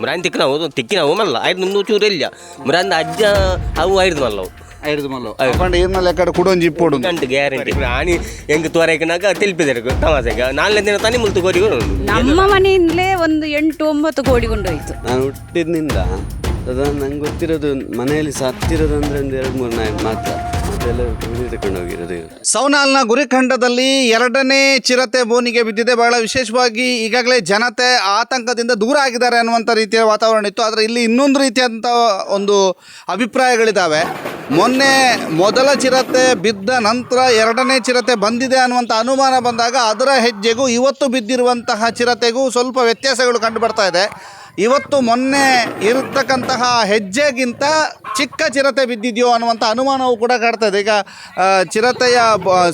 ಮುರಾನ್ ತಿಕ್ಕಿನ ಹೌದು ತಿಕ್ಕಿನ ಮಲ್ಲ ಆಯ್ತು ನಿಮ್ದು ಚೂರು ಇಲ್ಲ ಮುರಾನ್ ಅಜ್ಜ ಅವು ಆಯ್ತು ಮಲ್ಲ ಆಯ್ತು ಮಲ್ಲ ಅಕೊಂಡು ಏನ ಲೆಕ್ಕ ಕುಡೊಂದು ಇಪ್ಪೋಡು ಅಂತ ಗ್ಯಾರಂಟಿ ಆನಿ ಹೆಂಗ್ ತೋರೈಕನಾಗ ತಿಳಿಪಿದ್ರು ತಮಾಸೆಗ ನಾಲ್ನೇ ತಾನೇ ಮುಲ್ತು ಕೋರಿ ನಮ್ಮ ಮನೆಯಿಂದಲೇ ಒಂದು ಎಂಟು ಒಂಬತ್ತು ಕೋಡಿ ಕೊಂಡೋಯ್ತು ನಾನು ಹುಟ್ಟಿದ್ನಿಂದ ಅದ ನಂಗೆ ಗೊತ್ತಿರೋದು ಮನೆಯಲ್ಲಿ ಸತ್ತಿರೋದು ಅಂದ್ರೆ ಒಂದು ಎರಡು ಮೂರು ನಾಯಿ ಮಾತ್ರ ಸೌನಾಲ್ನ ಗುರಿಖಂಡದಲ್ಲಿ ಎರಡನೇ ಚಿರತೆ ಬೋನಿಗೆ ಬಿದ್ದಿದೆ. ಬಹಳ ವಿಶೇಷವಾಗಿ ಈಗಾಗಲೇ ಜನತೆ ಆತಂಕದಿಂದ ದೂರ ಆಗಿದ್ದಾರೆ ಅನ್ನುವಂಥ ರೀತಿಯ ವಾತಾವರಣ ಇತ್ತು. ಆದರೆ ಇಲ್ಲಿ ಇನ್ನೊಂದು ರೀತಿಯಾದಂಥ ಒಂದು ಅಭಿಪ್ರಾಯಗಳಿದ್ದಾವೆ ಮೊನ್ನೆ ಮೊದಲ ಚಿರತೆ ಬಿದ್ದ ನಂತರ ಎರಡನೇ ಚಿರತೆ ಬಂದಿದೆ ಅನ್ನುವಂಥ ಅನುಮಾನ ಬಂದಾಗ ಅದರ ಹೆಜ್ಜೆಗೂ ಇವತ್ತು ಬಿದ್ದಿರುವಂತಹ ಚಿರತೆಗೂ ಸ್ವಲ್ಪ ವ್ಯತ್ಯಾಸಗಳು ಕಂಡು ಬರ್ತಾ ಇದೆ. ಇವತ್ತು ಮೊನ್ನೆ ಇರತಕ್ಕಂತಹ ಹೆಜ್ಜೆಗಿಂತ ಚಿಕ್ಕ ಚಿರತೆ ಬಿದ್ದಿದೆಯೋ ಅನ್ನುವಂಥ ಅನುಮಾನವು ಕೂಡ ಕಾಡ್ತಾ ಇದೆ. ಈಗ ಚಿರತೆಯ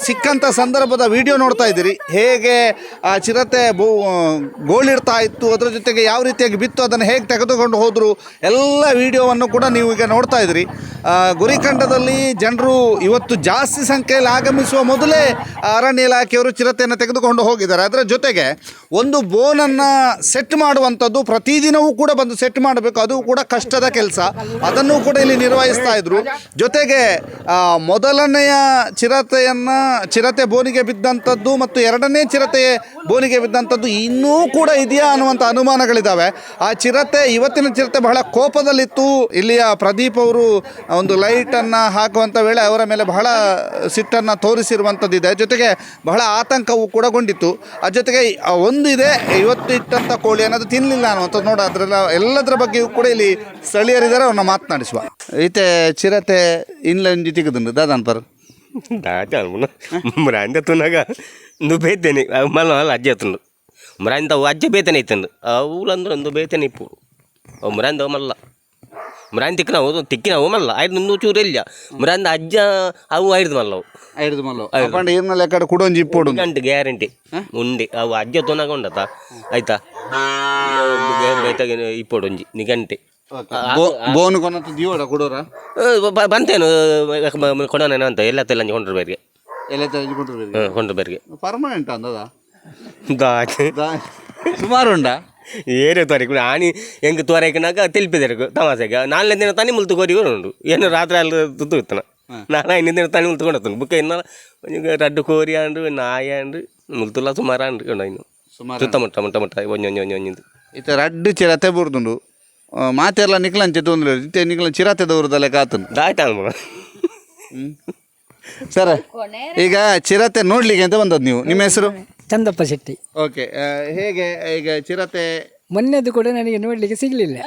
ಸಿಕ್ಕಂಥ ಸಂದರ್ಭದ ವಿಡಿಯೋ ನೋಡ್ತಾ ಇದ್ದೀರಿ. ಹೇಗೆ, ಆ, ಚಿರತೆ ಬೋ ಗೋಳಿಡ್ತಾ ಇತ್ತು, ಅದರ ಜೊತೆಗೆ ಯಾವ ರೀತಿಯಾಗಿ ಬಿತ್ತು, ಅದನ್ನು ಹೇಗೆ ತೆಗೆದುಕೊಂಡು ಹೋದರು, ಎಲ್ಲ ವಿಡಿಯೋವನ್ನು ಕೂಡ ನೀವು ಈಗ ನೋಡ್ತಾ ಇದ್ದೀರಿ. ಗುರಿಕಂಡದಲ್ಲಿ ಜನರು ಇವತ್ತು ಜಾಸ್ತಿ ಸಂಖ್ಯೆಯಲ್ಲಿ ಆಗಮಿಸುವ ಮೊದಲೇ ಅರಣ್ಯ ಇಲಾಖೆಯವರು ಚಿರತೆಯನ್ನು ತೆಗೆದುಕೊಂಡು ಹೋಗಿದ್ದಾರೆ. ಅದರ ಜೊತೆಗೆ ಒಂದು ಬೋನನ್ನು ಸೆಟ್ ಮಾಡುವಂಥದ್ದು ಪ್ರತಿದಿನವೂ ಕೂಡ ಬಂದು ಸೆಟ್ ಮಾಡಬೇಕು. ಅದು ಕೂಡ ಕಷ್ಟದ ಕೆಲಸ. ಅದನ್ನು ಕೂಡ ಇಲ್ಲಿ ನಿರ್ವಹಿಸ್ತಾ ಇದ್ರು. ಜೊತೆಗೆ ಆ, ಮೊದಲನೆಯ ಚಿರತೆಯನ್ನು ಚಿರತೆ ಬೋನಿಗೆ ಬಿದ್ದಂಥದ್ದು ಮತ್ತು ಎರಡನೇ ಚಿರತೆ ಬೋನಿಗೆ ಬಿದ್ದಂಥದ್ದು ಇನ್ನೂ ಕೂಡ ಇದೆಯಾ ಅನ್ನುವಂಥ ಅನುಮಾನಗಳಿದ್ದಾವೆ ಆ ಚಿರತೆ ಇವತ್ತಿನ ಚಿರತೆ ಬಹಳ ಕೋಪದಲ್ಲಿತ್ತು. ಇಲ್ಲಿಯ ಪ್ರದೀಪ್ ಅವರು ಒಂದು ಲೈಟನ್ನು ಹಾಕುವಂಥ ವೇಳೆ ಅವರ ಮೇಲೆ ಬಹಳ ಸಿಟ್ಟನ್ನು ತೋರಿಸಿರುವಂಥದ್ದಿದೆ. ಜೊತೆಗೆ ಬಹಳ ಆತಂಕವು ಕೂಡ ಗೊಂಡಿತ್ತು. ಅದ್ರ ಜೊತೆಗೆ ಒಂದಿದೆ ಇವತ್ತು ಇಟ್ಟಂಥ ಕೋಳಿ ಅನ್ನೋದು ತಿನ್ನಲಿಲ್ಲ ಅನ್ನುವಂಥದ್ದು ನೋಡ ಅದ್ರೆಲ್ಲ ಎಲ್ಲದರ ಬಗ್ಗೆಯೂ ಕೂಡ ಇಲ್ಲಿ ಸ್ಥಳೀಯರಿದ್ದಾರೆ ಅವ್ರನ್ನ ಮಾತನಾಡಿಸುವ ಈತೆ ಚಿರತೆ ಇನ್ಲೈನ್ ತೆಗೆದು ದಾದಾನ್ ಪರ್ ದಾಟಿ ಅನ್ಬುಣ ತುನಾಗ ನು ಬೇತೇನೆ ಮಲ ಅಜ್ಜ ತುಂಡು ಮ್ರಾಂದ ಅಜ್ಜ ಬೇತನೆ ಐತಂಡು ಅವ್ಲಂದ್ರೆ ಒಂದು ಬೇತನೆ ಇಪ್ಪು ಮ್ರಾಂದ ಮಲ್ಲ ಮ್ರಾನ್ ತಿಕ್ಕಿನ ಹೌದು ತಿಕ್ಕಿನ ಅವು ಮಲ್ಲ ಆಯ್ತು ಒಂದು ಚೂರು ಇಲ್ಲ ಮ್ರಾಂದ ಅಜ್ಜ ಅವು ಆಯ್ತು ಮಲ್ಲ ಆಯ್ತು ಮಲ್ಲ ಅಪ್ಪ ಏರ್ನಲ್ಲ ಯಾಕಡೆ ಕುಡೊಂಜಿ ಇಪ್ಪೋಡು ಗಂಟು ಗ್ಯಾರಂಟಿ ಉಂಡಿ ಅವು ಅಜ್ಜ ತುನಾಗ ಉಂಡತ ಆಯ್ತಾ ಇಪ್ಪೋಡು ಒಂಜಿ ನಿ ಗಂಟೆ. ಬೋನು ಕೊನತ್ತು ದಿಯೋಡ ಕುಡೋರ? ಬಂತೇನು ಕೊಡೋನೇನ ಅಂತ ಎಲ್ಲ ತೆಲ್ಲ ಕೊಂಡ್ರ ಬೇರಿಗೆ. ಎಲ್ಲ ತೆಗೆದುಕೊಂಡ್ರು ಹ್ಞೂ ಕೊಂಡ್ರ ಬೇರಿಗೆ? ಪರ್ಮನೆಂಟ್ ಅಂದದ? ದಾಚೆ ಸುಮಾರು ಉಂಡ ಏನೇ ತೋರಿಕು ಆನಿ ಹೆಂಗೆ ತೋರೈಕನಾಗ ತಿಳಿಪಿದರು ತಮಾಸೆಗೆ ನಾಲ್ನೇ ದಿನ ತಾನೇ ಮುಲ್ತು ಕೋರಿ ಉಂಡು ಏನು ರಾತ್ರಿ ಅಲ್ಲಿ ತುತ್ತು ಇತ್ತನ. ನಾನು ಐದನೇ ದಿನ ತಾನೇ ಮುಲ್ತು ಕೊಂಡತ್ತನು ಬುಕ್ಕ ಇನ್ನ ಒಂಜಿ ರಡ್ಡು ಕೋರಿ ಆಂಡು ನಾಯಿ ಆಂಡು ಮುಲ್ತುಲ್ಲ ಸುಮಾರು ಆಂಡು ಕೊಂಡ ಇನ್ನು ಸುಮಾರು ಮುಟ್ಟ ಮುಟ್ಟ ಒಂಜಿ ಒಂಜಿ ಒಂಜಿ ಒಂಜಿಂದು ಇತ್ತ ರಡ್ಡು ಚಿರತೆ ಬುರ್ದುಂಡು. ಮಾತೆಲ್ಲ ನಿಕ್ಲಂಚೆ ತೊಂದ್ರೆ ಇತ್ತೆ ಚಿರತೆ ಚಿರತೆದವ್ರದಲ್ಲೇ ಕಾತನು ದಾಯ್ತ ಅನ್ಬೋಣ ಸರ ಈಗ ಚಿರತೆ ನೋಡ್ಲಿಕ್ಕೆ ಅಂತ ಬಂದದ್ದು ನೀವು. ನಿಮ್ಮ ಹೆಸರು? ಚಂದಪ್ಪ ಶೆಟ್ಟಿ. ಓಕೆ ಹೇಗೆ ಈಗ ಚಿರತೆ? ಮೊನ್ನೆದು ಕೂಡ ನನಗೆ ನೋಡಲಿಕ್ಕೆ ಸಿಗ್ಲಿಲ್ಲ.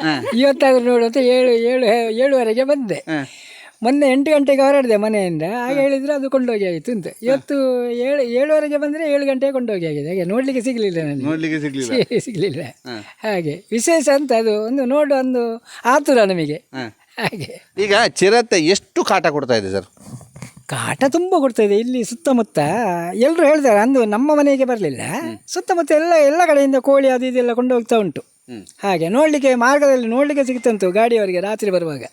ಇವತ್ತಾದ್ರೂ ನೋಡುವಂತ ಏಳು ಏಳು ಏಳುವರೆಗೆ ಬಂದೆ. ಮೊನ್ನೆ ಎಂಟು ಗಂಟೆಗೆ ಹೊರಡಿದೆ ಮನೆಯಿಂದ. ಹಾಗೆ ಹೇಳಿದರೆ ಅದು ಕೊಂಡೋಗಿ ಆಯಿತು ಅಂತ ಇವತ್ತು ಏಳು ಏಳುವರೆಗೆ ಬಂದರೆ ಏಳು ಗಂಟೆಗೆ ಕೊಂಡೋಗಿ ಆಗಿದೆ ಹಾಗೆ ನೋಡಲಿಕ್ಕೆ ಸಿಗಲಿಲ್ಲ ನನಗೆ. ನೋಡಲಿಕ್ಕೆ ಸಿಗಲಿಲ್ಲ. ಸಿಗಲಿಲ್ಲ. ಹಾಗೆ ವಿಶೇಷ ಅಂತ ಅದು ಒಂದು ನೋಡು ಒಂದು ಆತುರ ನಮಗೆ. ಹಾಗೆ. ಈಗ ಚಿರತೆ ಎಷ್ಟು ಕಾಟ ಕೊಡ್ತಾ ಇದೆ ಸರ್? ಕಾಟ ತುಂಬ ಇದೆ ಇಲ್ಲಿ ಸುತ್ತಮುತ್ತ. ಎಲ್ಲರೂ ಹೇಳ್ತಾರೆ ಅಂದು ನಮ್ಮ ಮನೆಗೆ ಬರಲಿಲ್ಲ. ಸುತ್ತಮುತ್ತ ಎಲ್ಲ ಎಲ್ಲ ಕಡೆಯಿಂದ ಕೋಳಿ ಅದು ಇದೆಲ್ಲ ಕೊಂಡೋಗ್ತಾ ಉಂಟು. ಹಾಗೆ ನೋಡಲಿಕ್ಕೆ ಮಾರ್ಗದಲ್ಲಿ ನೋಡಲಿಕ್ಕೆ ಸಿಗ್ತಂತು ಗಾಡಿಯವರಿಗೆ ರಾತ್ರಿ ಬರುವಾಗ.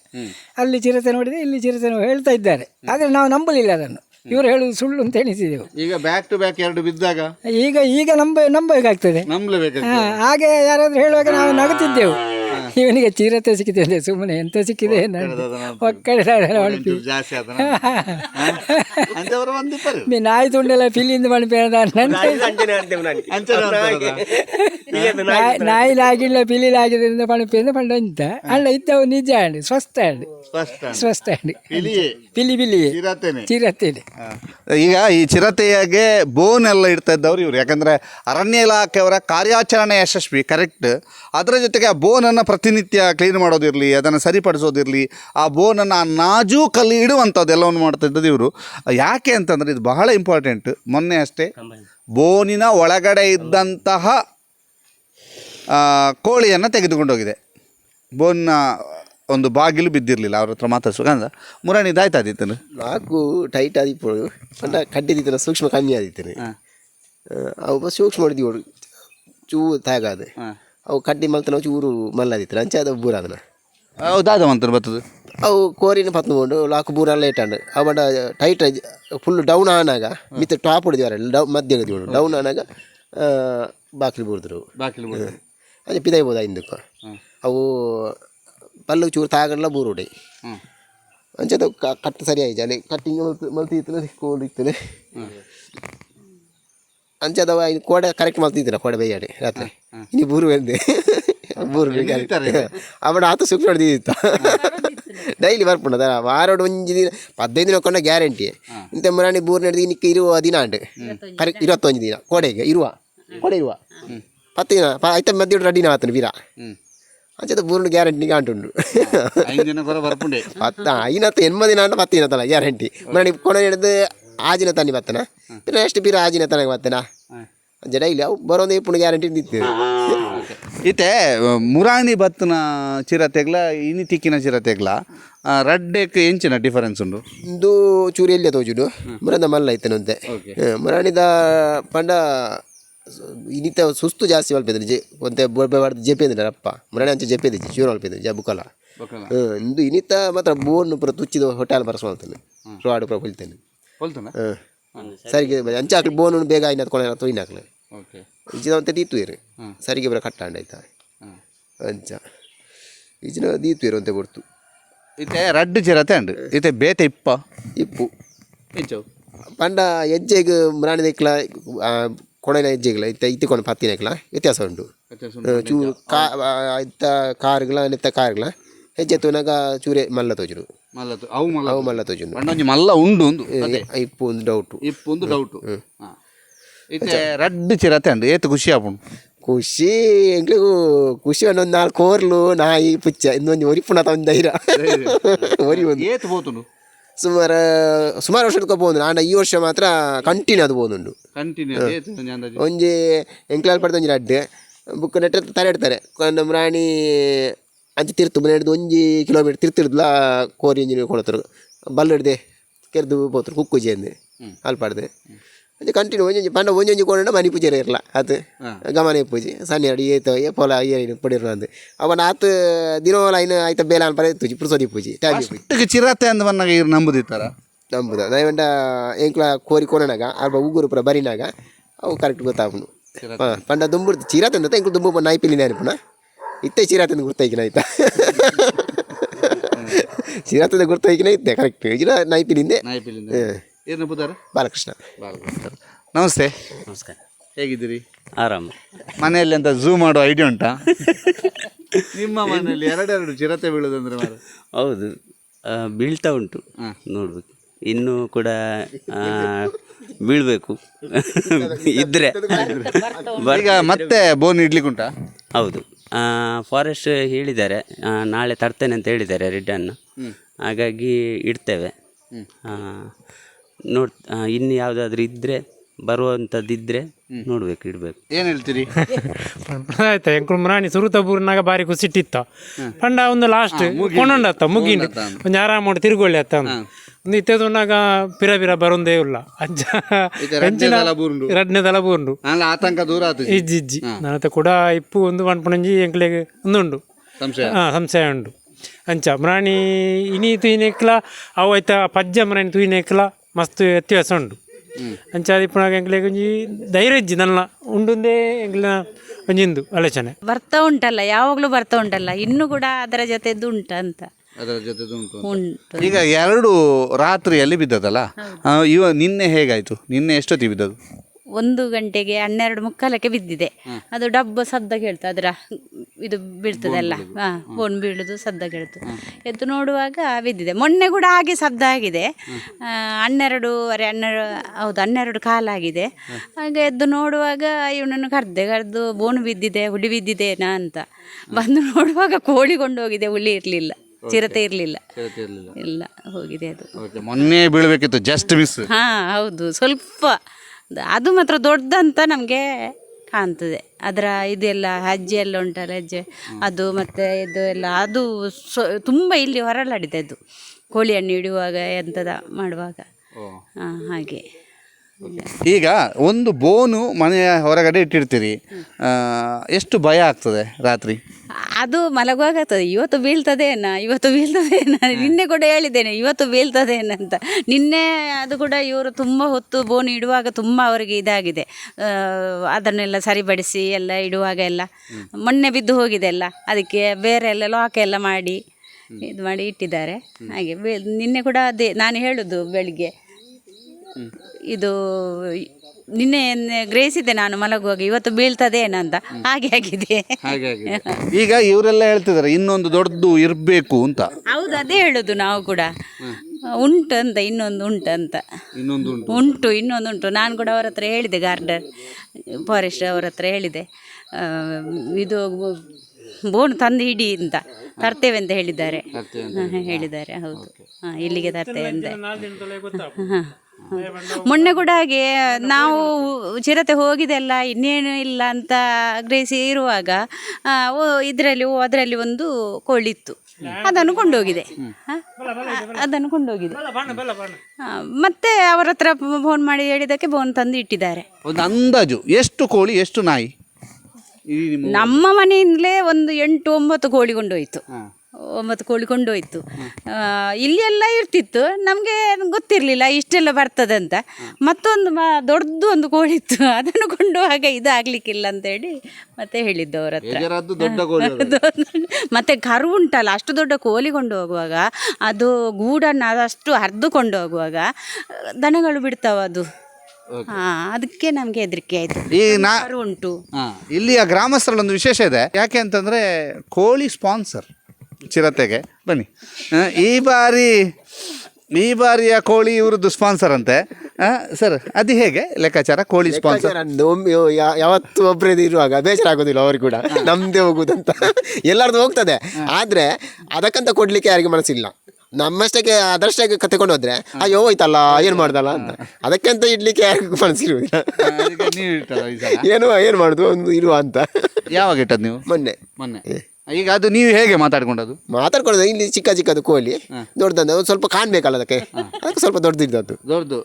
ಅಲ್ಲಿ ಚಿರತೆ ನೋಡಿದೆ ಇಲ್ಲಿ ಚಿರತೆ ಹೇಳ್ತಾ ಇದ್ದಾರೆ. ಆದರೆ ನಾವು ನಂಬಲಿಲ್ಲ ಅದನ್ನು. ಇವರು ಹೇಳುದು ಸುಳ್ಳು ಅಂತ ಎಣಿಸಿದೆವು. ಈಗ ಬ್ಯಾಕ್ ಟು ಬ್ಯಾಕ್ ಎರಡು ಬಿದ್ದಾಗ? ಈಗ ಈಗ ನಂಬ ನಂಬಬೇಕಾಗ್ತದೆ. ಹಾಗೆ ಯಾರಾದ್ರೂ ಹೇಳುವಾಗ ನಾವು ನಗುತ್ತಿದ್ದೆವು ಇವನಿಗೆ ಚಿರತೆ ಸಿಕ್ಕಿದೆ ಅಂದ್ರೆ ಸುಮ್ಮನೆ ಎಂತ ಸಿಕ್ಕಿದೆ ಒಕ್ಕಡೆ ನಾಯಿ ತುಂಡೆಲ್ಲ ಫಿಲ್ಲಿಂದ ನಾಯಿ ಲಾಗಿಲ್ಲ ಫಿಲ್ಲಿ ಲಾಗಿದೆ ಪಣಪೇಂದ ಪಂಡ ಇಂತ ಅಲ್ಲ ಇದ್ದವು ನಿಜ ಅಂಡಿ ಸ್ವಸ್ಥ ಅಂಡಿ ಸ್ವಸ್ಥ ಅಂಡಿ ಪಿಲಿ ಪಿಲಿ ಚಿರತೆ ಈಗ ಈ ಚಿರತೆಯಾಗೆ ಬೋನ್ ಎಲ್ಲ ಇಡ್ತಾ ಇದ್ದವ್ರು ಇವರು. ಯಾಕಂದ್ರೆ ಅರಣ್ಯ ಇಲಾಖೆಯವರ ಕಾರ್ಯಾಚರಣೆ ಯಶಸ್ವಿ ಕರೆಕ್ಟ್ ಅದರ ಜೊತೆಗೆ ಆ ಬೋನನ್ನು ಪ್ರತಿ ಪ್ರತಿನಿತ್ಯ ಕ್ಲೀನ್ ಮಾಡೋದಿರಲಿ ಅದನ್ನು ಸರಿಪಡಿಸೋದಿರಲಿ ಆ ಬೋನನ್ನು ಆ ನಾಜೂಕಲ್ಲಿ ಇಡುವಂಥದ್ದು ಎಲ್ಲವನ್ನು ಮಾಡ್ತಿದ್ದದ್ದು ಇವರು. ಯಾಕೆ ಅಂತಂದರೆ ಇದು ಬಹಳ ಇಂಪಾರ್ಟೆಂಟ್ ಮೊನ್ನೆ ಅಷ್ಟೇ ಬೋನಿನ ಒಳಗಡೆ ಇದ್ದಂತಹ ಕೋಳಿಯನ್ನು ತೆಗೆದುಕೊಂಡೋಗಿದೆ. ಬೋನ್ನ ಒಂದು ಬಾಗಿಲು ಬಿದ್ದಿರಲಿಲ್ಲ ಅವ್ರ ಹತ್ರ ಮಾತಾಡ್ಸುವಾಗ ಅಂದ ಮುರಾಣಿ ಇದಾಯ್ತಾದಿತ್ತನು ನಾಲ್ಕು ಟೈಟ್ ಆದಿ ಪಂಡ ಕಡ್ಡಿದಿತ್ತನ ಸೂಕ್ಷ್ಮ ಕಮ್ಮಿ ಆದಿತ್ತೇನೆ ಅವು ಸೂಕ್ಷ್ಮ ಹೊಡೆದಿವಡು ಚೂ ತಾಗಾದೆ. ಅವು ಕಡ್ಡಿ ಮಲ್ತನ ಚೂರು ಮಲ್ಲದಿತ್ತು. ಅಂಚೆ ಅದು ಬೂರ ಅದನ್ನ. ಮಂತ್ರ ಬರ್ತದೆ. ಅವು ಕೋರಿನ ಉಂಡು ಲಾಕು ಬೂರ ಎಲ್ಲ ಇಟ್ಟಂಡು. ಅವಡ ಟೈಟ್ ಫುಲ್ ಡೌನ್ ಆನಾಗ ಮಿತ್ತ ಟಾಪ್ ಹೊಡೆದಿವಾರ ಡೌ ಮಧ್ಯ ಹೊಡೆದಿವಡು ಡೌನ್ ಆನಾಗ ಬಾಕ್ಲಿ ಬೂರ್ದ್ರು. ಬಾಗಿಲು ಅದೇ ಪಿದಾಯ್ಬೋದ ಹಿಂದಕ್ಕೆ. ಅವು ಪಲ್ಲು ಚೂರು ತಾಗಲ್ಲ ಬೂರು ಹೊಡೆ. ಅಂಚೆ ಅದು ಕ- ಕಟ್ಟು ಸರಿ ಆಯ್ತು. ಅಲ್ಲಿ ಕಟ್ಟಿಂಗ್ ಮಲ್ತಿ ಇತ್ತು ಕೋಲ್ ಇತ್ತನೆ ಅಂಚೆ ಅದಾವ ಇನ್ನು ಕೋಡೆ ಕರೆಕ್ಟ್ ಮಲ್ತಿದ್ದೀರ ಕೋಡೆ ಬೈಯಾಡಿ ರಾತ್ರಿ ಇನ್ನು ಬೂರು ಬಂದೆ ಬೂರು ಅವಡ ಆತ ಸುಖ ಹೊಡೆದಿತ್ತ ಡೈಲಿ ಬರ್ಪುಂಡು ಅದ ವಾರೋಡು ಒಂಜಿ ದಿನ ಹದಿನೈದು ದಿನ ಕೊಂಡ ಗ್ಯಾರಂಟಿ ಇಂಥ ಮುರಾಣಿ ಬೂರು ನಡೆದು ಇನ್ನಕ್ಕೆ ಇರುವ ದಿನ ಅಂಡು ಕರೆಕ್ಟ್ ಇರುವತ್ತೊಂದು ದಿನ ಕೋಡೆಗೆ ಇರುವ ಕೋಡೆ ಇರುವ ಪತ್ತು ದಿನ ಪ- ಐತ ಮಧ್ಯ ರೆಡಿನ ಆತನು ವೀರ ಅಂಚೆ ಬೂರ್ನು ಗ್ಯಾರಂಟಿ ಕಾಂಟುಂಡು ಐದು ದಿನ ಬರ ಬರ್ಪುಂಡೆ ಪತ್ತ ಐನತ್ತು ಎನ್ಮ ದಿನ ಆಜಿನ ತನ್ನಿ ಬತ್ತನ? ಪಿರ ಎಷ್ಟು ಪಿರ ಆಜಿನ ತನಗೆ ಬತ್ತನ? ಜಡ ಇಲ್ಲ ಅವು ಬರೋದು ಪುಣ್ಯ ಗ್ಯಾರಂಟಿ ನಿಂತು ಇತ್ತೆ ಮುರಾಣಿ ಬತ್ತನ ಚಿರತೆಗ್ಲ ಇನಿ ತಿಕ್ಕಿನ ಚಿರ ತೆಗ್ಲ? ರಡ್ಡೆಕ್ ಎಂಚಿನ ಡಿಫರೆನ್ಸ್ ಉಂಡು? ಇಂದು ಚೂರಿ ಎಲ್ಲಿ ತೋಜುಡು. ಮುರಂದ ಮಲ್ಲ ಐತನಂತೆ. ಮುರಾಣಿದ ಪಂಡ ಇನಿತ ಸುಸ್ತು ಜಾಸ್ತಿ ಅಲ್ಪಿದ್ರೆ ಜೆ ಒಂತೆ ಜೆಪಿ ಅಂದ್ರೆ ಅಪ್ಪ. ಮುರಾಣಿ ಅಂಚೆ ಜೆಪಿ ದಿಚ್ಚಿ ಚೂರು ಅಲ್ಪಿದ್ರೆ ಜ ಬುಕಲ. ಹ್ಞೂ ಇಂದು ಇನಿತ ಮಾತ್ರ ಬೋನ್ ಪುರ ತುಚ್ಚಿದ ಹೊಟ್ಯಾಲ್ ಬರ್ಸ್ಕೊಳ್ತಾನೆ. ರೋಡ್ ಪುರ ಹೊಲ್ತೇನೆ. ಹೋಲ್ತನ? ಹಾಂ. ಸರಿಗೆ ಅಂಚೆ ಹಾಕಿ ಬೋನು ಬೇಗ ಐನತ್ ಕೊನೆ ತೊಯ್ನ ಹಾಕ್ಲೆ. ಓಕೆ. ಇಜಿನ ದೀತು ಇರು. ಸರಿಗೆ ಬರ ಕಟ್ಟಾಂಡ ಆಯ್ತಾ? ಅಂಚ. ಇಜಿನ ದೀತು ಇರು ಅಂತ ಕೊಡ್ತು. ಇತ್ತೆ ರಡ್ಡು ಚಿರತೆ ಉಂಡು ಇತ್ತೆ ಬೇತೆ ಇಪ್ಪ. ಇಪ್ಪು. ಹೆಚ್ಚು ಪಂಡ ಹೆಜ್ಜೆಗೆ ಮರಾಣಿ ನೆಕ್ಲ ಕೊಡಲ ಹೆಜ್ಜೆಗಳ ಇತ್ತ ಇತ್ತುಕೊಂಡು ಪತ್ತಿನ ನೆಕ್ಲ ವ್ಯತ್ಯಾಸ ಉಂಟು. ಚೂರು ಕಾ ಇತ್ತ ಕಾರ್ಗಳ ನೆತ್ತ ಕಾರ್ಗಳ ಹೆಜ್ಜೆ ತೋನಾಗ ಚೂರೆ ಮಲ್ಲ ತೋಜುರು ಮಲ್ಲ ಉಂಡು ಉಂದು ಡೌಟ್ ಡೌಟ್ ಚಿರತೆ ಉಂಡು ಖುಷಿ ಆಪುಂಡು ಖುಷಿ ಎಂಕ್ಲು ಖುಷಿ ನಾಲ್ಕು ಕೋರ್ಲು ನಾಯಿ ಒರಿಪುಣ ಒಂದು. ಸುಮಾರು ಸುಮಾರು ಈ ವರ್ಷ ಮಾತ್ರ ಕಂಟಿನ್ಯೂ ಅದು ಬೋದುಂಡು ಒಂಜಿ ಎಂಕ್ಲಾಲ್ ಪಡೆದ ಒಂಜಿ ಬುಕ್ ನೆಟ್ಟ ತರೆ ಇಡ್ತಾರೆ. ನಮ್ಮ ರಾಣಿ ಅಂಚೆ ತಿರ್ತು ಮನೆ ಹಿಡ್ದು ಒಂಜಿ ಕಿಲೋಮೀಟರ್ ತಿರ್ತಿರ್ದಲ ಕೋರಿ ಇಂಜಿನ್ ಕೊಡ್ತಾರೆ ಬಲ್ಲು ಹಿಡ್ದೆ ಕೆರ್ದು ಪೋತ್ರು ಕುಕ್ಕುಜಿ ಅಂದೆ ಅಲ್ಪಾಡ್ದೆ ಅಂಚೆ ಕಂಟಿನ್ಯೂ ಒಂಜೊಂಜಿ ಪಂಡ ಒಂಜೊಂಜಿ ಕೊಂಡ ಮನಿ ಪೂಜೆ ಇರಲ್ಲ ಅದು ಗಮನ ಪೂಜೆ ಸಣ್ಣ ಅಡಿ ಏತ ಏ ಪೋಲ ಏರಿನ ಪಡಿರ್ನ ಅಂದು ಅವನ ಆತು ದಿನೋಲ ಐನ ಆಯ್ತ ಬೇಲ ಅನ್ಪರೆ ತುಜಿ ಪುರ್ಸೋದಿ ಪೂಜಿ ಟೈಮ್ ಪೂಜಿ ಒಟ್ಟಿಗೆ ಚಿರತೆ ಅಂದ ಬಂದಾಗ ಇವ್ರು ನಂಬುದಿತ್ತಾರ ನಂಬುದ ನಾವೆಂಡ ಎಂಕ್ಲ ಕೋರಿ ಕೊನನಾಗ ಅರ್ಬ ಉಗುರು ಪುರ ಬರಿನಾಗ ಅವು ಕರೆಕ್ಟ್ ಗೊತ್ತಾಪುನು ಹಾಂ ಪಂಡ ದುಂಬುರ್ದು ಚೀರ ತಂದ ಎಂಕ್ಲು ದುಂಬು ನಾಯ್ಪಿಲಿ ನೆನಪುನ ಇತ್ತೆ ಚೀರ ತಂದು ಗುರ್ತೈಕಿನ ಆಯ್ತಾ? ಚೀರ ತಂದ ಗುರ್ತೈಕಿನ ಇತ್ತೆ ಕರೆಕ್ಟ್ ಇಜಿನ ನಾಯ್ಪಿಲಿಂದೆ? ನಾಯಪಿಲಿಂದ. ಏನು ಬಾಲಕೃಷ್ಣ. ನಮಸ್ತೆ. ನಮಸ್ಕಾರ ಹೇಗಿದ್ದೀರಿ? ಆರಾಮ. ಮನೆಯಲ್ಲಿ ಅಂತ ಝೂ ಮಾಡೋ ಐಡಿಯಾ ಉಂಟಾ? ನಿಮ್ಮ ಮನೆಯಲ್ಲಿ ಎರಡೆರಡು ಚಿರತೆ ಬೀಳುದಂದ್ರೆ ಮಾರ ಹೌದು. ಬೀಳ್ತಾ ಉಂಟು. ನೋಡ್ಬೇಕು. ಇನ್ನೂ ಕೂಡ ಬೀಳಬೇಕು ಬೀಳ್ಬೇಕು. ಇದ್ರೆ. ಈಗ ಮತ್ತೆ ಬೋನ್ ಇಡ್ಲಿಕ್ಕೆ ಉಂಟಾ ಹೌದು. ಫಾರೆಸ್ಟ್ ಹೇಳಿದ್ದಾರೆ. ನಾಳೆ ತರ್ತೇನೆ ಅಂತ ಹೇಳಿದ್ದಾರೆ ರಿಟರ್ನ್ ಹಾಗಾಗಿ ಇಡ್ತೇವೆ. ನೋಡ್ ಇನ್ನು ಯಾವುದಾದ್ರೂ ಇದ್ದರೆ ಬರುವಂಥದ್ದಿದ್ದರೆ ನೋಡ್ಬೇಕು ಇಡ್ಬೇಕು. ಏನು ಹೇಳ್ತೀರಿ? ಆಯ್ತಾ ಎಂಕ್ಲು ಮುರಾಣಿ ಸುರುತಬೂರ್ನಾಗ ಬಾರಿ ಕುಸಿಟ್ಟಿತ್ತ ಪಂಡ ಒಂದು ಲಾಸ್ಟ್ ಕೊಂಡೊಂಡತ್ತ ಮುಗಿಂಡು ಒಂದು ಆರಾಮ ತಿರುಗೊಳ್ಳಿ ಅತ್ತ ಒಂದು ಇತ್ತದನ್ನಾಗ ಪಿರ ಪಿರ ಬರೊಂದೇ ಇಲ್ಲ. ಅಜ್ಜ ರಡ್ನೆ ದಲ ಬೂರ್ಂಡು. ನಾನು ಆತಂಕ ದೂರ ಆತು ಇಜ್ಜಿ ಇಜ್ಜಿ. ನನ್ನ ಕೂಡ ಇಪ್ಪು ಒಂದು ಪಂಪಣಂಜಿ ಎಂಕ್ಲೆಗ್ ಒಂದುಂಡು. ಸಂಶಯ. ಹಾಂ ಸಂಶಯ ಉಂಡು ಅಂಚ ಮುರಾಣಿ ಇನಿ ತುಯಿನೆಕ್ಲ ಅವು ಆಯ್ತಾ ಪಜ್ಜ ಮುರಾಣಿ ತುಯಿನೆಕ್ಲ ಮಸ್ತ್ ವ್ಯತ್ಯಾಸ ಉಂಡು ಅಂಚ ಇಪ್ಪನಾಗ ಎಂಕ್ಲೆಗ್ ಒಂಜಿ ಧೈರ್ಯ ಇಜ್ಜಿ ನನ್ನ ಉಂಡುಂದೇ ಎಂಕ್ಲಿನ ಒಂಜಿಂದು ಆಲೋಚನೆ. ಬರ್ತಾ ಉಂಟಲ್ಲ ಯಾವಾಗಲೂ ಬರ್ತಾ ಉಂಟಲ್ಲ ಇನ್ನು ಕೂಡ ಅದರ ಜೊತೆದ್ದು ಉಂಟ ಅಂತ ಅದರ ಜೊತೆ ಉಂಟು ಉಂಟು. ಈಗ ಎರಡು ರಾತ್ರಿಯಲ್ಲಿ ಬಿದ್ದದಲ್ಲ? ಆ, ಇವ ನಿನ್ನೆ ಹೇಗಾಯ್ತು? ನಿನ್ನೆ ಎಷ್ಟೊತ್ತಿಗೆ ಬಿದ್ದದು? ಒಂದು ಗಂಟೆಗೆ ಹನ್ನೆರಡು ಮುಕ್ಕಾಲಕ್ಕೆ ಬಿದ್ದಿದೆ. ಅದು ಡಬ್ಬ ಸದ್ದ ಕೇಳ್ತು ಅದರ ಇದು ಬೀಳ್ತದಲ್ಲ? ಹಾಂ ಬೋನ್ ಬೀಳುದು ಸದ್ದ ಕೇಳ್ತು. ಎದ್ದು ನೋಡುವಾಗ ಬಿದ್ದಿದೆ. ಮೊನ್ನೆ ಕೂಡ ಹಾಗೆ ಸದ್ದ ಆಗಿದೆ. ಹನ್ನೆರಡೂವರೆ ಹನ್ನೆರಡು ಹೌದು ಹನ್ನೆರಡು ಕಾಲಾಗಿದೆ ಹಾಗೆ ಎದ್ದು ನೋಡುವಾಗ ಇವನನ್ನು ಕರೆದೆ ಕರೆದು ಬೋನು ಬಿದ್ದಿದೆ ಹುಲಿ ಬಿದ್ದಿದೆನಾ ಅಂತ. ಬಂದು ನೋಡುವಾಗ ಕೋಳಿ ಕೊಂಡೋಗಿದೆ ಹುಲಿ ಇರಲಿಲ್ಲ ಚಿರತೆ ಇರಲಿಲ್ಲ. ಇಲ್ಲ ಹೋಗಿದೆ ಅದು. ಮೊನ್ನೆ ಬೀಳಬೇಕಿತ್ತು ಜಸ್ಟ್ ಮಿಸ್ ಹಾ ಹೌದು ಸ್ವಲ್ಪ ಅದು ಮಾತ್ರ ದೊಡ್ಡದಂತ ನಮಗೆ ಕಾಣ್ತದೆ. ಅದರ ಇದೆಲ್ಲ ಹೆಜ್ಜೆ ಎಲ್ಲ ಉಂಟಲ್ಲ ಹೆಜ್ಜೆ. ಅದು ಮತ್ತು ಇದು ಎಲ್ಲ ಅದು ಸೊ ತುಂಬ ಇಲ್ಲಿ ಹೊರಲಾಡಿದೆ ಅದು. ಕೋಳಿ ಹಣ್ಣು ಇಡುವಾಗ ಎಂಥದ ಮಾಡುವಾಗ. ಹಾಗೆ. ಈಗ ಒಂದು ಬೋನು ಮನೆಯ ಹೊರಗಡೆ ಇಟ್ಟಿರ್ತೀರಿ. ಎಷ್ಟು ಭಯ ಆಗ್ತದೆ ರಾತ್ರಿ? ಅದು ಮಲಗುವಾಗ ಆಗ್ತದೆ ಇವತ್ತು ಬೀಳ್ತದೇನ? ಇವತ್ತು ಬೀಳ್ತದೇನ? ನಿನ್ನೆ ಕೂಡ ಹೇಳಿದ್ದೇನೆ, ಇವತ್ತು ಬೀಳ್ತದೇನಂತ ನಿನ್ನೆ ಅದು ಕೂಡ ಇವರು ತುಂಬ ಹೊತ್ತು ಬೋನ್ ಇಡುವಾಗ ತುಂಬ ಅವರಿಗೆ ಇದಾಗಿದೆ. ಅದನ್ನೆಲ್ಲ ಸರಿಪಡಿಸಿ ಎಲ್ಲ ಇಡುವಾಗ ಎಲ್ಲ ಮೊನ್ನೆ ಬಿದ್ದು ಹೋಗಿದೆ ಎಲ್ಲ ಅದಕ್ಕೆ ಬೇರೆ ಎಲ್ಲ ಲಾಕ್ ಎಲ್ಲ ಮಾಡಿ, ಇದು ಮಾಡಿ ಇಟ್ಟಿದ್ದಾರೆ. ಹಾಗೆ ನಿನ್ನೆ ಕೂಡ ಅದೇ, ನಾನು ಹೇಳುದು ಬೆಳಿಗ್ಗೆ. ಇದು ನಿನ್ನೆ ಗ್ರಹಿಸಿದ್ದೆ ನಾನು ಮಲಗುವಾಗ ಇವತ್ತು ಬೀಳ್ತದೇನಂತ ಹಾಗೆ ಆಗಿದೆ. ಈಗ ಇವರೆಲ್ಲ ಹೇಳ್ತಿದ್ದಾರೆ ಇನ್ನೊಂದು ದೊಡ್ಡದು ಇರಬೇಕು ಅಂತ. ಹೌದು ಅದೇ ಹೇಳುದು ನಾವು ಕೂಡ. ಉಂಟು ಅಂತ ಇನ್ನೊಂದು ಉಂಟು ಅಂತ. ಇನ್ನೊಂದು ಉಂಟು. ಇನ್ನೊಂದು ಉಂಟು. ನಾನು ಕೂಡ ಅವರ ಹತ್ರ ಹೇಳಿದೆ ಗಾರ್ಡನ್ ಫಾರೆಸ್ಟ್ ಅವರ ಹತ್ರ ಹೇಳಿದೆ. ಆ, ಇದು ಬೋನ್ ತಂದು ಹಿಡಿ ಅಂತ. ತರ್ತೇವೆ ಅಂತ ಹೇಳಿದ್ದಾರೆ. ಹ, ಹೇಳಿದ್ದಾರೆ ಹೌದು. ಹಾಂ ಇಲ್ಲಿಗೆ ತರ್ತೇವೆ ಅಂತ. ಹ. ಮೊನ್ನೆ ಕೂಡ ಹಾಗೆ ನಾವು ಚಿರತೆ ಹೋಗಿದೆಲ್ಲ ಇನ್ನೇನು ಇಲ್ಲ ಅಂತ ಗ್ರಹಿಸಿ ಇರುವಾಗ ಓ ಇದರಲ್ಲಿ ಅದರಲ್ಲಿ ಒಂದು ಕೋಳಿ ಇತ್ತು ಅದನ್ನು ಕೊಂಡೋಗಿದೆ? ಅದನ್ನು ಕೊಂಡೋಗಿದೆ. ಮತ್ತೆ ಅವರ ಹತ್ರ ಫೋನ್ ಮಾಡಿ ಹೇಳಿದಕ್ಕೆ ಫೋನ್ ತಂದು ಇಟ್ಟಿದ್ದಾರೆ. ಒಂದು ಅಂದಾಜು ಎಷ್ಟು ಕೋಳಿ ಎಷ್ಟು ನಾಯಿ? ನಮ್ಮ ಮನೆಯಿಂದಲೇ ಒಂದು ಎಂಟು ಒಂಬತ್ತು ಕೋಳಿ ಕೊಂಡೋಯ್ತು. ಒಂಬತ್ತು ಕೋಳಿ ಕೊಂಡೋಯ್ತು. ಇಲ್ಲಿ ಎಲ್ಲ ಇರ್ತಿತ್ತು. ನಮಗೆ ಗೊತ್ತಿರಲಿಲ್ಲ ಇಷ್ಟೆಲ್ಲ ಬರ್ತದೆ ಅಂತ ಮತ್ತೊಂದು ಮ ದೊಡ್ಡದು ಒಂದು ಕೋಳಿ ಇತ್ತು. ಅದನ್ನು ಕೊಂಡೋವಾಗ ಇದು ಆಗ್ಲಿಕ್ಕಿಲ್ಲ ಅಂತೇಳಿ ಮತ್ತೆ ಹೇಳಿದ್ದು ಅವ್ರ ಹತ್ರ. ಮತ್ತೆ ಕರು ಉಂಟಲ್ಲ ಅಷ್ಟು ದೊಡ್ಡ ಕೋಳಿ ಕೊಂಡು ಹೋಗುವಾಗ ಅದು ಗೂಡನ್ನು ಅದಷ್ಟು ಹರಿದುಕೊಂಡು ಹೋಗುವಾಗ ದನಗಳು ಬಿಡ್ತಾವ ಅದು. ಅದಕ್ಕೆ ನಮಗೆ ಹೆದರಿಕೆ ಆಯ್ತು. ಈ ನಾ ಕರು ಉಂಟು. ಇಲ್ಲಿಯ ಗ್ರಾಮಸ್ಥರಲ್ಲಿ ಒಂದು ವಿಶೇಷ ಇದೆ. ಯಾಕೆ ಅಂತಂದರೆ ಕೋಳಿ ಸ್ಪಾನ್ಸರ್. ಚಿರತೆಗೆ. ಬನ್ನಿ. ಈ ಬಾರಿ ಈ ಬಾರಿಯ ಕೋಳಿ ಇವ್ರದ್ದು ಸ್ಪಾನ್ಸರ್ ಅಂತೆ. ಆ, ಸರ್ ಅದು ಹೇಗೆ ಲೆಕ್ಕಾಚಾರ ಕೋಳಿ ಸ್ಪಾನ್ಸರ್ ಯಾವತ್ತು ಒಬ್ಬರೇ ಇರುವಾಗ ಬೇಜಾರಾಗೋದಿಲ್ಲ ಅವ್ರಿಗೆ ಕೂಡ. ನಮ್ದೇ ಹೋಗುದಂತ. ಎಲ್ಲರದ್ದು ಹೋಗ್ತದೆ. ಆದ್ರೆ ಅದಕ್ಕಂತ ಕೊಡ್ಲಿಕ್ಕೆ ಯಾರಿಗೆ ಮನಸ್ಸಿಲ್ಲ. ನಮ್ಮಷ್ಟಕ್ಕೆ ಅದರಷ್ಟಕ್ಕೆ ಕತ್ಕೊಂಡು ಹೋದ್ರೆ ಅಯ್ಯೋ ಹೋಯ್ತಲ್ಲ ಏನು ಮಾಡ್ದಲ್ಲ ಅಂತ. ಅದಕ್ಕೆ ಅಂತ ಇಡ್ಲಿಕ್ಕೆ ಯಾರಿಗೂ ಮನಸ್ಸಿರುವುದಿಲ್ಲ? ಏನು ಏನು ಮಾಡುದು ಒಂದು ಇರುವ ಅಂತ. ಯಾವಾಗ ಇಟ್ಟದ್ದು ನೀವು? ಮೊನ್ನೆ. ಮೊನ್ನೆ. ಈಗ ಅದು ನೀವು ಹೇಗೆ ಮಾತಾಡ್ಕೊಂಡದ್ದು? ಮಾತಾಡ್ಕೊಳ್ಳೋದು ಇಲ್ಲಿ ಚಿಕ್ಕ ಚಿಕ್ಕದು ಕೋಳಿ ದೊಡ್ಡದ ಒಂದು ಸ್ವಲ್ಪ ಕಾಣ್ಬೇಕಲ್ಲ ಅದಕ್ಕೆ. ಅದಕ್ಕೆ ಸ್ವಲ್ಪ ದೊಡ್ಡದಿದ್ದದ್ದು ದೊಡ್ಡದು.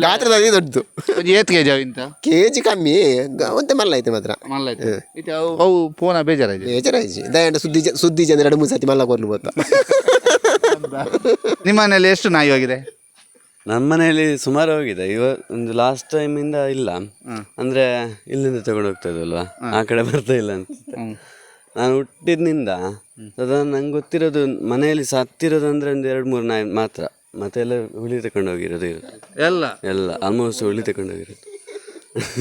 ಗಾತ್ರದಲ್ಲಿ ದೊಡ್ಡದು. ಏತ್ ಕೆ ಜಿ ಇಂತ? ಕೆ ಜಿ ಕಮ್ಮಿ ಗ- ಒಂದೇ ಮಲ್ಲ ಐತೆ ಮಾತ್ರ. ಮಲ್ಲಾಯ್ತು ಇದು ಅವು ಅವು ಪೋನ ಬೇಜಾರಾಯ್ತು. ಬೇಜಾರಾಯ್ತು. ದಯಂಡ ಸುದ್ದಿ ಜ- ಸುದ್ದಿ ಜನ ಎರಡು ಮೂರು ಸತಿ ಮಲ್ಲ ಕೊರ್ಲು ಬೋತ. ನಿಮ್ಮ ಮನೆಯಲ್ಲಿ ಎಷ್ಟು ನಾಯಿ ಹೋಗಿದೆ? ನಮ್ಮ ಮನೆಯಲ್ಲಿ ಸುಮಾರು ಹೋಗಿದೆ. ಇವ ಒಂದು ಲಾಸ್ಟ್ ಟೈಮಿಂದ ಇಲ್ಲ. ಅಂದ್ರೆ ಇಲ್ಲಿಂದ ತಗೊಂಡು ಹೋಗ್ತಾ ಇದ್ವಲ್ವಾ? ಆ ಕಡೆ ಬರ್ತಾ ಇಲ್ಲ ಅನ್ಸುತ್ತೆ ನಾನು ಹುಟ್ಟಿದ್ನಿಂದ ಸಾಧಾರಣ ನಂಗೆ ಗೊತ್ತಿರೋದು ಮನೆಯಲ್ಲಿ ಸತ್ತಿರೋದು ಅಂದರೆ ಒಂದು ಎರಡು ಮೂರು ನಾಯಿ ಮಾತ್ರ. ಮತ್ತೆ ಎಲ್ಲ ಹುಳಿ ತಗೊಂಡು ಹೋಗಿರೋದು ಇರೋದು ಎಲ್ಲ? ಎಲ್ಲ ಆಲ್ಮೋಸ್ಟ್ ಹುಳಿ ತಗೊಂಡು ಹೋಗಿರೋದು.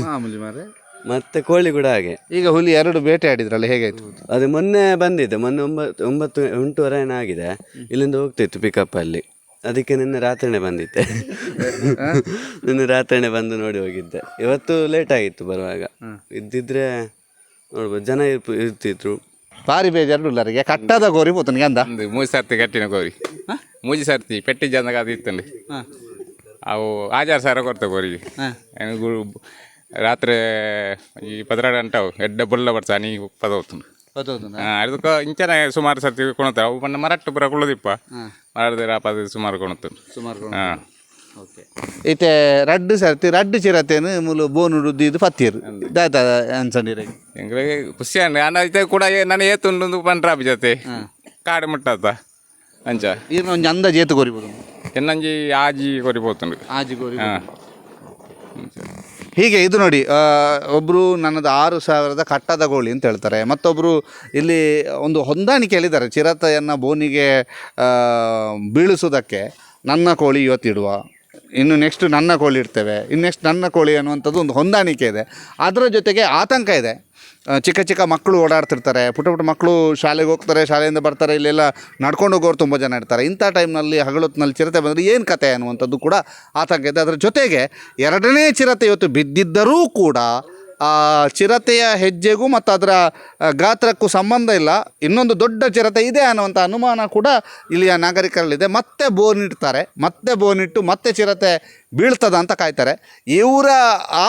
ಮಾಮೂಲಿ ಮಾರೆ ಮತ್ತೆ ಕೋಳಿ ಕೂಡ ಹಾಗೆ. ಈಗ ಹುಲಿ ಎರಡು ಬೇಟೆ ಆಡಿದ್ರಲ್ಲ ಹೇಗಾಯ್ತು? ಅದು ಮೊನ್ನೆ ಬಂದಿದೆ ಮೊನ್ನೆ ಒಂಬತ್ತು ಒಂಬತ್ತು ಎಂಟೂವರೆ ಏನೋ ಆಗಿದೆ. ಇಲ್ಲಿಂದ ಹೋಗ್ತಿತ್ತು ಪಿಕಪ್ ಅಲ್ಲಿ. ಅದಕ್ಕೆ ನಿನ್ನೆ ರಾತ್ರಿನೇ ಬಂದಿದ್ದೆ. ನಿನ್ನೆ ರಾತ್ರಿನೇ ಬಂದು ನೋಡಿ ಹೋಗಿದ್ದೆ. ಇವತ್ತು ಲೇಟ್ ಆಗಿತ್ತು ಬರುವಾಗ. ಇದ್ದಿದ್ರೆ ನೋಡ್ಬೋದು ಜನ ಇರ್ತಿದ್ರು. ಬಾರಿ ಬೇಜಾರು ಉಳ್ಳರಿಗೆ ಕಟ್ಟದ ಗೋರಿ పోతుంది ಅಂದ? ಮೂಜಿ ಮೂರು ಸರ್ತಿ ಕಟ್ಟಿನ ಗೋರಿ. ಮೂಜಿ ಸರ್ತಿ ಪೆಟ್ಟಿ ಜನ ಅದು ಇತ್ತಂಡಿ ಅವು ಆಜಾರ್ ಸಾರ ಕೊಡ್ತಾವೆ ಗೋರಿ. ರಾತ್ರಿ ಈ ಪದ್ರಾಡ ಅಂಟಾವು ಎಡ್ಡ ಬುಲ್ಲ ಬರ್ತ ನೀ ಪದ ಹೋಗ್ತುಂಡು ಅದಕ್ಕೆ ಇಂಚನ ಸುಮಾರು ಸರ್ತಿ ಕುಣತ ಅವು ಮರಟ್ಟು ಪುರ ಕುಳ್ಳದಿಪ್ಪ. ಮರದ ಸುಮಾರು ಕೊಣತು ಸುಮಾರು ಹಾಂ. ಇತ್ತೆ ರಡ್ಡು ಸರ್ತಿ ರಡ್ಡು ಚಿರತೆನು ಮುಲು ಬೋನು ರುದ್ದಿದ್ದು ಪತ್ತಿರು ದಾಯ್ತಾ ಅನ್ಸಂಡಿರ ಎಂಗಳಿಗೆ ಖುಷಿ ಅಂಡ್ ನಾನು ಇತ್ತೆ ಕೂಡ ನಾನು ಏತುಂಡು ಪಂಡ್ರಾಬಿ ಜೊತೆ. ಕಾಡು ಮುಟ್ಟತ್ತ ಅಂಚ ಈಗ ಒಂದು ಅಂದಾಜು ಏತು ಕೊರಿಬೋದು. ಎನ್ನಂಜಿ ಆಜಿ ಕೊರಿಬೋದು ಆಜಿ ಕೊರಿ ಹೀಗೆ ಇದು ನೋಡಿ ಒಬ್ಬರು ನನ್ನದು ಆರು ಸಾವಿರದ ಕಟ್ಟದ ಗೋಳಿ ಅಂತ ಹೇಳ್ತಾರೆ. ಮತ್ತೊಬ್ಬರು ಇಲ್ಲಿ ಒಂದು ಹೊಂದಾಣಿಕೆ ಹೇಳಿದ್ದಾರೆ ಚಿರತೆಯನ್ನು ಬೋನಿಗೆ ಬೀಳಿಸೋದಕ್ಕೆ ನನ್ನ ಕೋಳಿ ಇವತ್ತಿಡುವ. ಇನ್ನು ನೆಕ್ಸ್ಟ್ ನನ್ನ ಕೋಳಿ ಇರ್ತೇವೆ. ಇನ್ನು ನೆಕ್ಸ್ಟ್ ನನ್ನ ಕೋಳಿ ಅನ್ನುವಂಥದ್ದು ಒಂದು ಹೊಂದಾಣಿಕೆ ಇದೆ. ಅದರ ಜೊತೆಗೆ ಆತಂಕ ಇದೆ. ಚಿಕ್ಕ ಚಿಕ್ಕ ಮಕ್ಕಳು ಓಡಾಡ್ತಿರ್ತಾರೆ. ಪುಟ್ಟ ಪುಟ್ಟ ಮಕ್ಕಳು ಶಾಲೆಗೆ ಹೋಗ್ತಾರೆ, ಶಾಲೆಯಿಂದ ಬರ್ತಾರೆ, ಇಲ್ಲೆಲ್ಲ ನಡ್ಕೊಂಡು ಹೋಗೋರು ತುಂಬ ಜನ ಇರ್ತಾರೆ. ಇಂಥ ಟೈಮ್ನಲ್ಲಿ ಹಗಳೊತ್ತಿನಲ್ಲಿ ಚಿರತೆ ಬಂದರೆ ಏನು ಕತೆ ಅನ್ನುವಂಥದ್ದು ಕೂಡ ಆತಂಕ ಇದೆ. ಅದರ ಜೊತೆಗೆ ಎರಡನೇ ಚಿರತೆ ಇವತ್ತು ಬಿದ್ದಿದ್ದರೂ ಕೂಡ ಆ ಚಿರತೆಯ ಹೆಜ್ಜೆಗೂ ಮತ್ತು ಅದರ ಗಾತ್ರಕ್ಕೂ ಸಂಬಂಧ ಇಲ್ಲ. ಇನ್ನೊಂದು ದೊಡ್ಡ ಚಿರತೆ ಇದೆ ಅನ್ನುವಂಥ ಅನುಮಾನ ಕೂಡ ಇಲ್ಲಿಯ ನಾಗರಿಕರಲ್ಲಿದೆ. ಮತ್ತೆ ಬೋನಿಡ್ತಾರೆ ಮತ್ತೆ ಬೋನಿಟ್ಟು ಮತ್ತೆ ಚಿರತೆ ಬೀಳ್ತದ ಅಂತ ಕಾಯ್ತಾರೆ. ಇವರ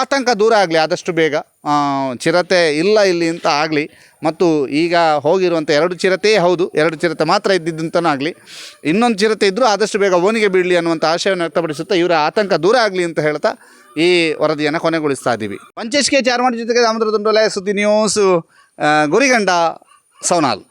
ಆತಂಕ ದೂರ ಆಗಲಿ, ಆದಷ್ಟು ಬೇಗ. ಚಿರತೆ ಇಲ್ಲ ಇಲ್ಲಿ ಅಂತ ಆಗಲಿ, ಮತ್ತು ಈಗ ಹೋಗಿರುವಂಥ ಎರಡು ಚಿರತೆಯೇ ಹೌದು, ಎರಡು ಚಿರತೆ ಮಾತ್ರ ಇದ್ದಿದ್ದಂತನೂ ಆಗಲಿ. ಇನ್ನೊಂದು ಚಿರತೆ ಇದ್ದರೂ ಆದಷ್ಟು ಬೇಗ ಓನಿಗೆ ಬೀಳಲಿ ಅನ್ನುವಂಥ ಆಶಯವನ್ನು ವ್ಯಕ್ತಪಡಿಸುತ್ತಾ ಇವರ ಆತಂಕ ದೂರ ಆಗಲಿ ಅಂತ ಹೇಳ್ತಾ ಈ ವರದಿಯನ್ನು ಕೊನೆಗೊಳಿಸ್ತಾ ಇದ್ದೀವಿ ಮಂಚೇಶ್ಕೆ ಚಾರ್ಮಾಡಿ ಜೊತೆಗೆ ದಾಮೋದರ ದುಂಡೋಲೆ ಸುದ್ದಿ ನ್ಯೂಸ್ ಗುರಿಗಂಡ ಸೌನಾಲ್.